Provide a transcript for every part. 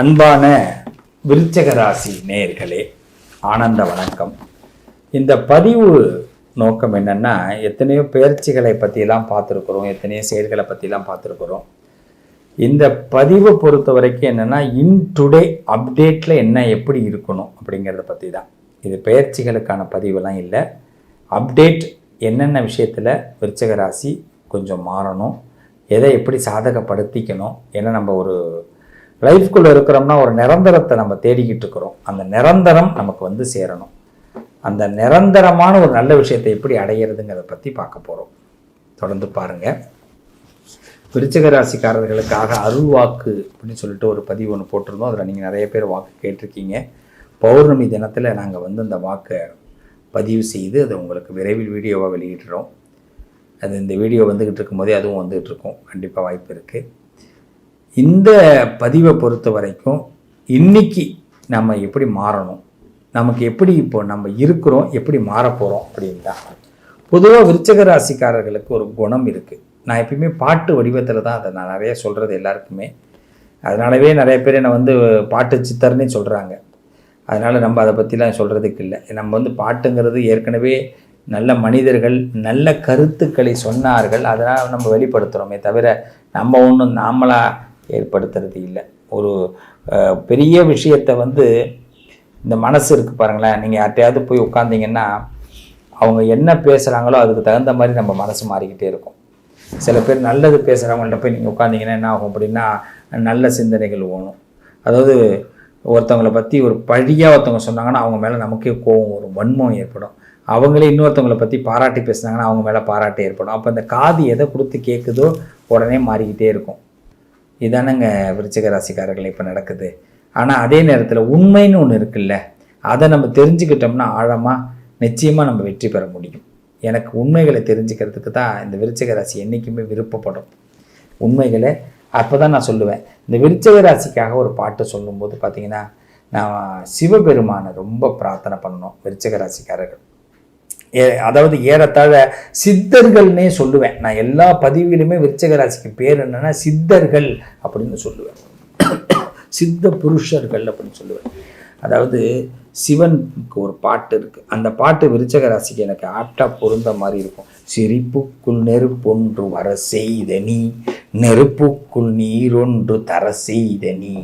அன்பான விருச்சக ராசி நேயர்களே ஆனந்த வணக்கம். இந்த பதிவு நோக்கம் என்னென்னா எத்தனையோ பயிற்சிகளை பற்றியெல்லாம் பார்த்துருக்குறோம் எத்தனையோ செயல்களை பற்றிலாம் பார்த்துருக்குறோம். இந்த பதிவை பொறுத்த வரைக்கும் என்னென்னா இன் டுடே அப்டேட்டில் என்ன எப்படி இருக்கணும் அப்படிங்கிறத பற்றி தான் இது பயிற்சிகளுக்கான பதிவெல்லாம் இல்லை. அப்டேட் என்னென்ன விஷயத்தில் விருச்சக ராசி கொஞ்சம் மாறணும் எதை எப்படி சாதகப்படுத்திக்கணும் ஏன்னா நம்ம ஒரு லைஃப்குள்ளே இருக்கிறோம்னா ஒரு நிரந்தரத்தை நம்ம தேடிக்கிட்டு இருக்கிறோம். அந்த நிரந்தரம் நமக்கு வந்து சேரணும். அந்த நிரந்தரமான ஒரு நல்ல விஷயத்தை எப்படி அடையிறதுங்கிறத பற்றி பார்க்க போகிறோம் தொடர்ந்து பாருங்கள் விருச்சிக ராசிக்காரர்களுக்காக அருள் வாக்கு அப்படின்னு சொல்லிட்டு ஒரு பதிவு ஒன்று போட்டிருந்தோம். அதில் நீங்கள் நிறைய பேர் வாக்கு கேட்டிருக்கீங்க. பௌர்ணமி தினத்தில் நாங்கள் வந்து அந்த வாக்கை பதிவு செய்து அதை உங்களுக்கு விரைவில் வீடியோவாக வெளியிடுறோம். அது இந்த வீடியோ வந்துக்கிட்டு இருக்கும்போதே அதுவும் வந்துக்கிட்டு இருக்கும். கண்டிப்பாக வாய்ப்பு இருக்குது இந்த பதிவை பொறுத்த வரைக்கும் இன்னைக்கு நம்ம எப்படி மாறணும்? நமக்கு எப்படி இப்போ நம்ம இருக்கிறோம் எப்படி மாறப்போகிறோம் அப்படின்னு தான் பொதுவாக விருச்சக ராசிக்காரர்களுக்கு ஒரு குணம் இருக்குது நான் எப்பயுமே பாட்டு வடிவத்தில் தான் அதை நான் நிறைய சொல்கிறது எல்லாருக்குமே. அதனாலவே நிறைய பேர் என்னை வந்து பாட்டு சித்தர்னே சொல்கிறாங்க அதனால் நம்ம அதை பற்றிலாம் சொல்கிறதுக்கு இல்லை. நம்ம வந்து பாட்டுங்கிறது ஏற்கனவே நல்ல மனிதர்கள் நல்ல கருத்துக்களை சொன்னார்கள். அதனால் நம்ம வெளிப்படுத்துகிறோமே தவிர நம்ம ஒன்றும் நாமளாக ஏற்படுத்துறது இல்லை. ஒரு பெரிய விஷயத்தை வந்து இந்த மனசு இருக்குது பாருங்களேன். நீங்கள் யார்ட்டையாவது போய் உட்காந்தீங்கன்னா அவங்க என்ன பேசுகிறாங்களோ அதுக்கு தகுந்த மாதிரி நம்ம மனசு மாறிக்கிட்டே இருக்கும். சில பேர் நல்லது பேசுகிறவங்கள்ட்ட போய் நீங்கள் உட்காந்தீங்கன்னா என்ன ஆகும் அப்படின்னா நல்ல சிந்தனைகள் ஓணும் அதாவது ஒருத்தவங்களை பற்றி ஒரு பழியாக ஒருத்தவங்க சொன்னாங்கன்னா அவங்க மேலே நமக்கே கோவம் வரும் வன்மம் ஏற்படும். அவங்களே இன்னொருத்தவங்களை பற்றி பாராட்டி பேசுனாங்கன்னா அவங்க மேலே பாராட்டு ஏற்படும். அப்போ இந்த காது எதை கொடுத்து கேட்குதோ உடனே மாறிக்கிட்டே இருக்கும். இதானங்க விருச்சிக ராசிக்காரர்கள் இப்போ நடக்குது. ஆனால் அதே நேரத்தில் உண்மைன்னு ஒன்று இருக்குல்ல அதை நம்ம தெரிஞ்சுக்கிட்டோம்னா ஆழமாக நிச்சயமாக நம்ம வெற்றி பெற முடியும். எனக்கு உண்மைகளை தெரிஞ்சுக்கிறதுக்கு தான் இந்த விருச்சிக ராசி என்றைக்குமே விருப்பப்படும். உண்மைகளை அப்போ தான் நான் சொல்லுவேன். இந்த விருச்சிக ராசிக்காக ஒரு பாட்டு சொல்லும்போது பார்த்தீங்கன்னா நான் சிவபெருமானை ரொம்ப பிரார்த்தனை பண்ணணும் விருச்சிக ராசிக்காரர்கள் அதாவது ஏறத்தாழ சித்தர்கள்னே சொல்லுவேன். நான் எல்லா பதிவிலுமே விருச்சக ராசிக்கு பேர் என்னன்னா சித்தர்கள் அப்படின்னு சொல்லுவேன். சித்த புருஷர்கள் அப்படின்னு சொல்லுவேன். அதாவது சிவனுக்கு ஒரு பாட்டு இருக்குது அந்த பாட்டு விருச்சக ராசிக்கு எனக்கு ஆப்டா பொருந்த மாதிரி இருக்கும். சிரிப்புக்குள் நெருப்பொன்று வர செய்த நீ நெருப்புக்குள் நீரொன்று தர செய்த நீ.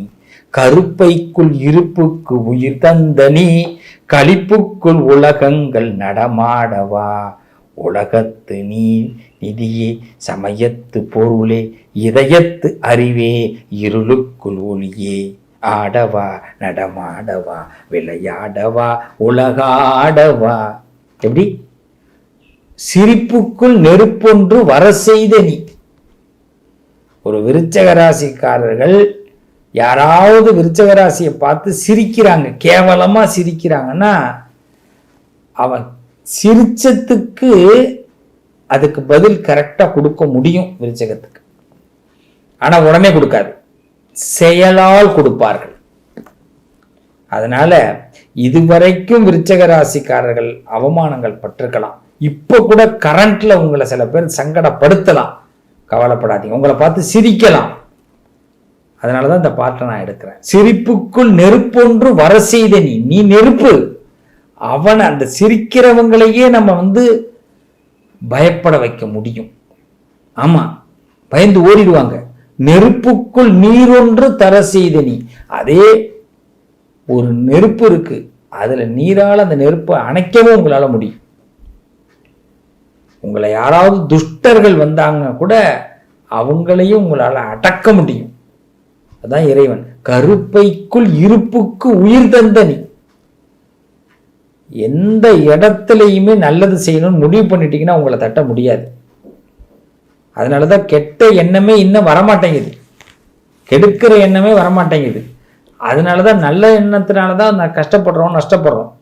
கருப்பைக்குள் இருப்புக்கு உயிர் தந்த நீ களிப்புக்குள் உலகங்கள் நடமாடவா? உலகத்து நீ நிதியே சமயத்து பொருளே இதயத்து அறிவே இருளுக்குள் ஒளியே. ஆடவா நடமாடவா விளையாடவா உலகாடவா? எப்படி? சிரிப்புக்குள் நெருப்பொன்று வர செய்த நீ. ஒரு விருச்சக ராசிக்காரர்கள் யாராவது விருச்சகராசியை பார்த்து சிரிக்கிறாங்க கேவலமா சிரிக்கிறாங்கன்னா அவன் சிரிச்சத்துக்கு அதுக்கு பதில் கரெக்டாக கொடுக்க முடியும் விருச்சகத்துக்கு. ஆனால் உடனே கொடுக்காது. செயலால் கொடுப்பார்கள். அதனால இதுவரைக்கும் விருச்சக ராசிக்காரர்கள் அவமானங்கள் பட்டிருக்கலாம். இப்போ கூட கரண்ட்ல உங்களை சில பேர் சங்கடப்படுத்தலாம். கவலைப்படாதீங்க. உங்களை பார்த்து சிரிக்கலாம். அதனால தான் இந்த பாட்டை நான் எடுக்கிறேன். சிரிப்புக்குள் நெருப்பொன்று வர செய்த நீ நீ நெருப்பு. அவன் அந்த சிரிக்கிறவங்களையே நம்ம வந்து பயப்பட வைக்க முடியும். ஆமாம் பயந்து ஓடிடுவாங்க. நெருப்புக்குள் நீரொன்று தர செய்த நீ. அதே ஒரு நெருப்பு இருக்கு. அதில் நீரால் அந்த நெருப்பை அணைக்கவும் உங்களால் முடியும். உங்களை யாராவது துஷ்டர்கள் வந்தாங்க கூட அவங்களையும் உங்களால் அடக்க முடியும். அதான் இறைவன் கருப்பைக்குள் இருப்புக்கு உயிர் தந்த நீ. எந்த இடத்துலையுமே நல்லது செய்யணும்னு முடிவு பண்ணிட்டீங்கன்னா உங்களை தட்ட முடியாது. அதனால தான் கெட்ட எண்ணமே இன்னும் வரமாட்டேங்குது. கெடுக்கிற எண்ணமே வரமாட்டேங்குது. அதனாலதான் நல்ல எண்ணத்தினால தான் நான் கஷ்டப்படுறோம் நஷ்டப்படுறோம்.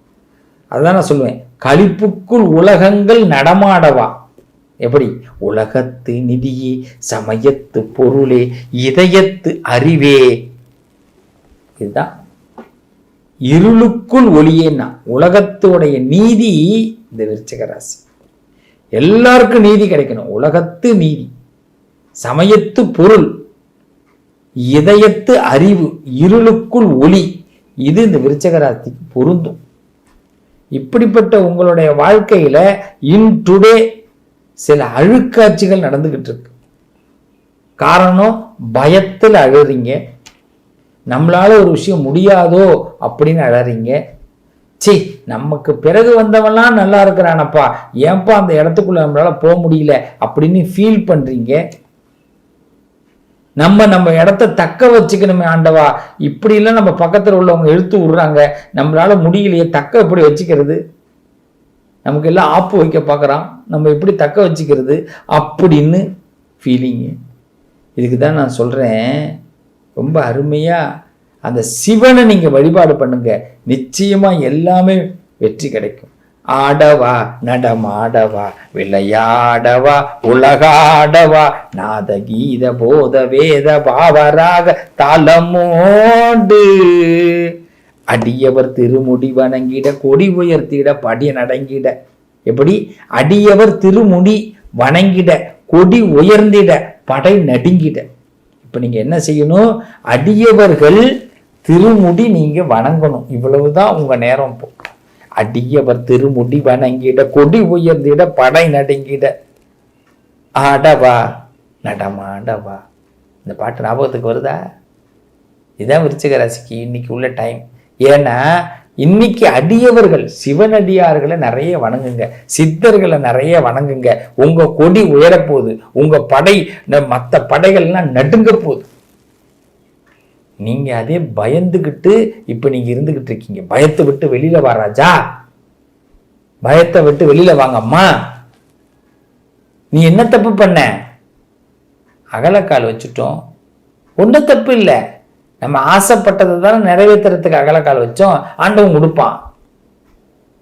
அதுதான் நான் சொல்லுவேன் கழிப்புக்குள் உலகங்கள் நடமாடவா? எப்படி? உலகத்து நிதியே சமயத்து பொருளே இதயத்து அறிவே. இதுதான். இருளுக்குள் ஒளியேன்னா உலகத்துடைய நீதி இந்த விருச்சிக ராசி எல்லாருக்கும் நீதி கிடைக்கணும். உலகத்து நீதி சமயத்து பொருள் இதயத்து அறிவு இருளுக்குள் ஒளி. இது இந்த விருச்சக ராசிக்கு பொருந்தும். இப்படிப்பட்ட உங்களுடைய வாழ்க்கையில இன் டுடே சில அழுக்காட்சிகள் நடந்துக்கிட்டு இருக்கு. காரணம் பயத்தில் அழுறீங்க. நம்மளால ஒரு விஷயம் முடியாதோ அப்படின்னு அழறீங்க. சி நமக்கு பிறகு வந்தவன்லாம் நல்லா இருக்கிறானப்பா. ஏன்பா அந்த இடத்துக்குள்ள நம்மளால போக முடியல அப்படின்னு ஃபீல் பண்றீங்க. நம்ம நம்ம இடத்த தக்க வச்சுக்கணுமே ஆண்டவா. இப்படிலாம் நம்ம பக்கத்தில் உள்ளவங்க இழுத்து விடுறாங்க. நம்மளால முடியலையே தக்க எப்படி வச்சுக்கிறது? நமக்கு எல்லாம் ஆப்பு வைக்க பார்க்குறான். நம்ம எப்படி தக்க வச்சுக்கிறது அப்படின்னு ஃபீலிங்கு இதுக்கு தான் நான் சொல்கிறேன் ரொம்ப அருமையாக அந்த சிவனை நீங்கள் வழிபாடு பண்ணுங்க. நிச்சயமாக எல்லாமே வெற்றி கிடைக்கும். ஆடவா நடமாடவா விளையாடவா உலகாடவா நாத கீத போத வேத பாவராக தலமோண்டு அடியவர் திருமுடி வணங்கிட கொடி உயர்த்திட படி நடங்கிட. எப்படி? அடியவர் திருமுடி வணங்கிட கொடி உயர்ந்திட படை நடுங்கிட. இப்போ நீங்கள் என்ன செய்யணும்? அடியவர்கள் திருமுடி நீங்கள் வணங்கணும். இவ்வளவுதான் உங்கள் நேரம் இப்போ. அடியவர் திருமுடி வணங்கிட கொடி உயர்ந்திட படை நடுங்கிட. ஆடவா நடமாடவா. இந்த பாட்டு ஞாபகத்துக்கு வருதா? இதுதான் விருச்சிக ராசிக்கு இன்னைக்கு உள்ள டைம் ஏன்னா இன்னைக்கு அடியவர்கள் சிவனடியார்களை நிறைய வணங்குங்க. சித்தர்களை நிறைய வணங்குங்க. உங்க கொடி உயரப்போகுது. உங்க படை மற்ற படைகள்லாம் நடுங்க போகுது. நீங்க அதே பயந்துக்கிட்டு இப்ப நீங்க இருந்துகிட்டு இருக்கீங்க. பயத்தை விட்டு வெளியில வா ராஜா. பயத்தை விட்டு வெளியில வாங்கம்மா நீ என்ன தப்பு பண்ண? அகலக்கால் வச்சுட்டோம். ஒன்றும் தப்பு இல்லை. நம்ம ஆசைப்பட்டதை தானே நிறைவேற்றுறதுக்கு அகலக்கால் வச்சோம். ஆண்டவன் கொடுப்பான்.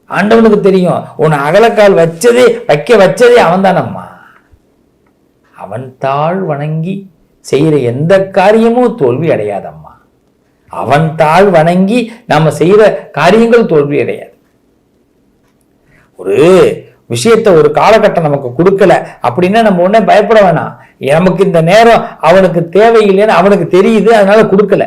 ஆண்டவனுக்கு தெரியும். உன்னை அகலக்கால் வச்சதே வைக்க வச்சதே அவன் தானம்மா அவன் தாழ் வணங்கி செய்கிற எந்த காரியமும் தோல்வி அடையாதம்மா. அவன் தாழ் வணங்கி நம்ம செய்கிற காரியங்கள் தோல்வி அடையாது. ஒரு விஷயத்த ஒரு காலகட்டம் நமக்கு கொடுக்கல அப்படின்னா நம்ம உடனே பயப்பட வேணாம். நமக்கு இந்த நேரம் அவனுக்கு தேவையில்லைன்னு அவனுக்கு தெரியுது அதனால கொடுக்கல.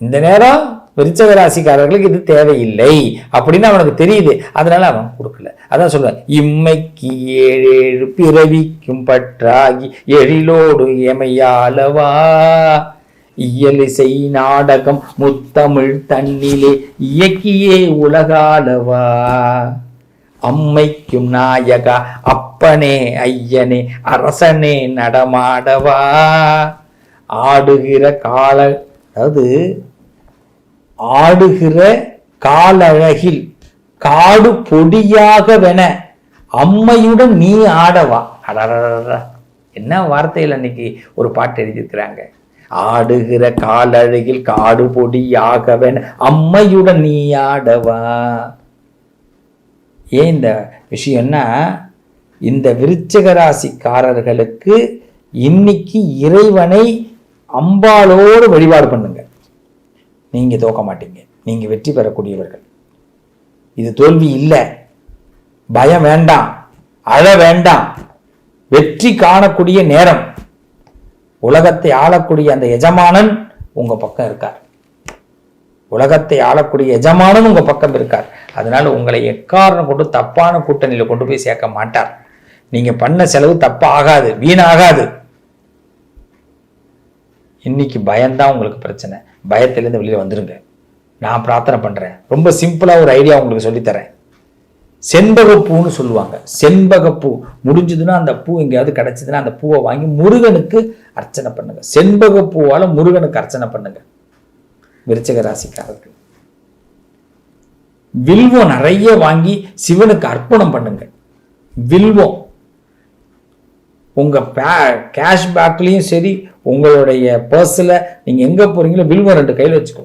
இந்த நேரம் விருச்சக ராசிக்காரர்களுக்கு இது தேவையில்லை அப்படின்னு அவனுக்கு தெரியுது அதனால அவன் கொடுக்கல. அதான் சொல்லுவேன் இம்மைக்கு ஏழேழு பிறவிக்கும் பற்றாகி எழிலோடு எமையாலவா இயலிசை நாடகம் முத்தமிழ் தன்னிலே இயக்கியே உலகாலவா அம்மைக்கும் நாயகா அப்பனே ஐயனே அரசனே நடமாடவா? ஆடுகிற கால அதாவது ஆடுகிற காலழகில் காடு பொடியாகவென அம்மையுடன் நீ ஆடவா? அடடடடா என்ன வார்த்தையில் அன்னைக்கு ஒரு பாட்டு எழுதியிருக்கிறாங்க ஆடுகிற காலழகில் காடு பொடியாகவென அம்மையுடன் நீ ஆடவா ஏன் இந்த விஷயம்னா இந்த விருச்சக ராசிக்காரர்களுக்கு இன்னைக்கு இறைவனை அம்பாலோடு வழிபாடு பண்ணுங்க. நீங்க தோக்க மாட்டீங்க. நீங்க வெற்றி பெறக்கூடியவர்கள். இது தோல்வி இல்லை. பயம் வேண்டாம். அழ வேண்டாம். வெற்றி காணக்கூடிய நேரம். உலகத்தை ஆளக்கூடிய அந்த எஜமானன் உங்க பக்கம் இருக்கார். உலகத்தை ஆளக்கூடிய எஜமானன் உங்க பக்கம் இருக்கார். அதனால உங்களை எக்காரணம் கொண்டு தப்பான கூட்டணியில் கொண்டு போய் சேர்க்க மாட்டார். நீங்க பண்ண செலவு தப்பாக ஆகாது வீணாகாது. இன்னைக்கு பயம்தான் உங்களுக்கு பிரச்சனை. பயத்திலேருந்து வெளியில் வந்துருங்க. நான் பிரார்த்தனை பண்றேன். ரொம்ப சிம்பிளா ஒரு ஐடியா உங்களுக்கு சொல்லித்தரேன் செண்பகப்பூன்னு சொல்லுவாங்க. செண்பகப்பூ. முடிஞ்சதுன்னா அந்த பூ எங்கேயாவது கிடைச்சதுன்னா அந்த பூவை வாங்கி முருகனுக்கு அர்ச்சனை பண்ணுங்க. செண்பகப்பூவால முருகனுக்கு அர்ச்சனை பண்ணுங்க. விருச்சக ராசிக்காரர்கள் வில்வம் நிறைய வாங்கி சிவனுக்கு அர்ப்பணம் பண்ணுங்க. வில்வம். உங்கள் கேஷ் கேஷ்பேக்லேயும் சரி உங்களுடைய பர்ஸில் நீங்கள் எங்கே போகிறீங்களோ வில்வம் ரெண்டு கையில் வச்சுக்கோ.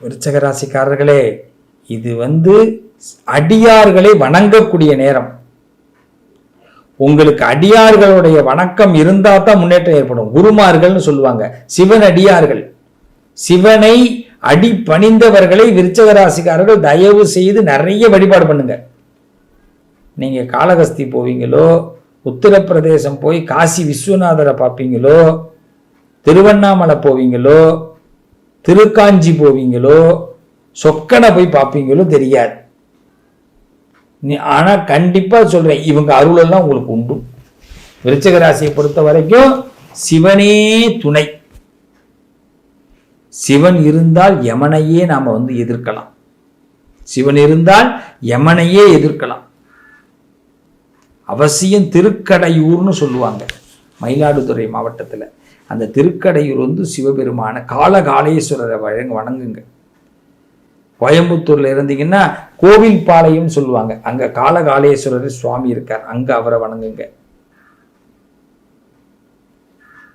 விருச்சக ராசிக்காரர்களே இது வந்து அடியார்களை வணங்கக்கூடிய நேரம். உங்களுக்கு அடியார்களுடைய வணக்கம் இருந்தால் தான் முன்னேற்றம் ஏற்படும். குருமார்கள்னு சொல்லுவாங்க. சிவன் அடியார்கள். சிவனை அடி பணிந்தவர்களை விருச்சக ராசிக்காரர்கள் தயவு செய்து நிறைய வழிபாடு பண்ணுங்கள் நீங்கள் காளகஸ்தி போவீங்களோ உத்தரப்பிரதேசம் போய் காசி விஸ்வநாதரை பார்ப்பீங்களோ திருவண்ணாமலை போவீங்களோ திருக்காஞ்சி போவீங்களோ சொக்கனை போய் பார்ப்பீங்களோ தெரியாது. நீ ஆனால் கண்டிப்பாக சொல்கிறேன் இவங்க அருளெல்லாம் உங்களுக்கு உண்டு. விருச்சக ராசியை பொறுத்த வரைக்கும் சிவனே துணை. சிவன் இருந்தால் யமனையே நாம் வந்து எதிர்க்கலாம். சிவன் இருந்தால் யமனையே எதிர்க்கலாம். அவசியம் திருக்கடையூர்னு சொல்லுவாங்க. மயிலாடுதுறை மாவட்டத்தில். அந்த திருக்கடையூர் வந்து சிவபெருமான காலகாலேஸ்வரரை வழங்க வணங்குங்க. கோயம்புத்தூரில் இருந்தீங்கன்னா கோவில் பாளையம் சொல்லுவாங்க. அங்கே காலகாலேஸ்வரர் சுவாமி இருக்கார். அங்கே அவரை வணங்குங்க.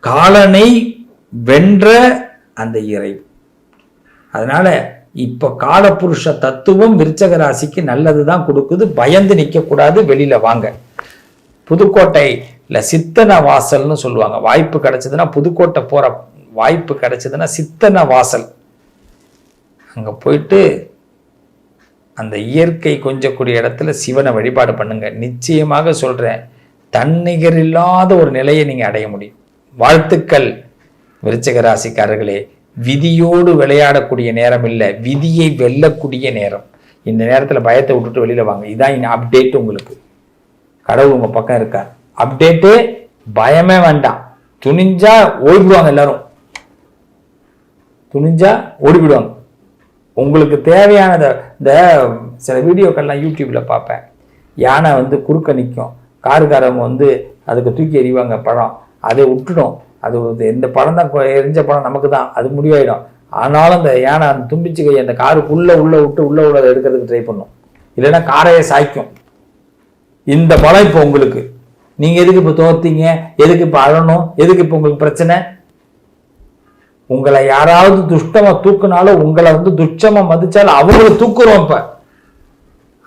காலனை வென்ற அந்த இறை அதனால இப்போ காலபுருஷ தத்துவம் விருச்சக ராசிக்கு நல்லது தான் கொடுக்குது. பயந்து நிற்கக்கூடாது வெளியில் வாங்க. புதுக்கோட்டையில் சித்தன வாசல்னு சொல்லுவாங்க. வாய்ப்பு கிடைச்சதுன்னா புதுக்கோட்டை போகிற வாய்ப்பு கிடைச்சதுன்னா சித்தன வாசல். அங்கே போயிட்டு அந்த இயற்கை கொஞ்சக்கூடிய இடத்துல சிவனை வழிபாடு பண்ணுங்க. நிச்சயமாக சொல்கிறேன் தன்னிகர் இல்லாத ஒரு நிலையை நீங்கள் அடைய முடியும். வாழ்த்துக்கள் விருச்சக ராசிக்காரர்களே. விதியோடு விளையாடக்கூடிய நேரம் இல்லை. விதியை வெல்லக்கூடிய நேரம். இந்த நேரத்தில் பயத்தை விட்டுட்டு வெளியில் வாங்க. இதான் அப்டேட் உங்களுக்கு. கடவுள் உங்க பக்கம் இருக்கார். அப்டேட்டு பயமே வேண்டாம். துணிஞ்சா ஓடிவிடுவாங்க எல்லாரும். துணிஞ்சா ஓடிவிடுவாங்க. உங்களுக்கு தேவையானத இந்த சில வீடியோக்கள்லாம் யூடியூப்ல பார்ப்பேன். யானை வந்து குறுக்க நிற்கும் காருக்காரவங்க வந்து அதுக்கு தூக்கி எறிவாங்க பழம். அதை விட்டுடும். அது ஒரு- இந்த பழம் தான் எரிஞ்ச பழம் நமக்கு தான். அது முடிவாயிடும். ஆனாலும் அந்த யானை அந்த தும்பிச்சு கை அந்த காருக்குள்ளே உள்ளே விட்டு உள்ள உள்ளதை எடுக்கிறதுக்கு ட்ரை பண்ணும். இல்லைன்னா காரையே சாய்க்கும். இந்த பலம் இப்போ உங்களுக்கு. நீங்கள் எதுக்கு இப்போ தோத்தீங்க எதுக்கு இப்போ அழணும்? எதுக்கு இப்போ உங்களுக்கு பிரச்சனை? உங்களை யாராவது துஷ்டமா தூக்குனாலும் உங்களை வந்து துச்சமா மதிச்சாலும் அவங்கள தூக்குறோம் இப்ப.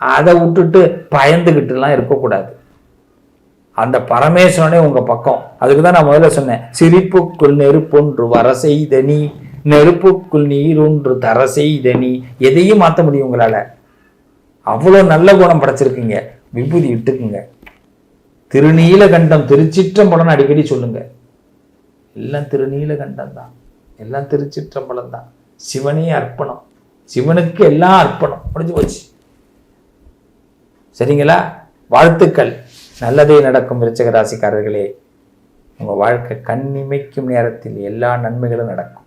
அதை விட்டுட்டு பயந்துக்கிட்டுலாம் இருக்கக்கூடாது. அந்த பரமேஸ்வரனே உங்க பக்கம். அதுக்கு தான் நான் முதல்ல சொன்னேன். சிரிப்புக்குள் நெருப்பொன்று வர செய்த நீ நெருப்புக்குள் நீரொன்று தர செய்த நீ எதையும் மாற்ற முடியும் உங்களால. அவ்வளோ நல்ல குணம் படைச்சிருக்கீங்க. விபூதி இட்டுக்குங்க திருநீலகண்டம் திருச்சிற்றம்பலம் அடிக்கடி சொல்லுங்க. எல்லாம் திருநீலகண்டம் தான் எல்லாம் திருச்சிற்றம்பலம் தான் சிவனே அர்ப்பணம். சிவனுக்கு எல்லாம் அர்ப்பணம். முடிஞ்சு போச்சு. சரிங்களா? வாழ்த்துக்கள். நல்லதே நடக்கும் விருச்சக ராசிக்காரர்களே. உங்க வாழ்க்கை கண்ணிமைக்கும் நேரத்தில் எல்லா நன்மைகளும் நடக்கும்.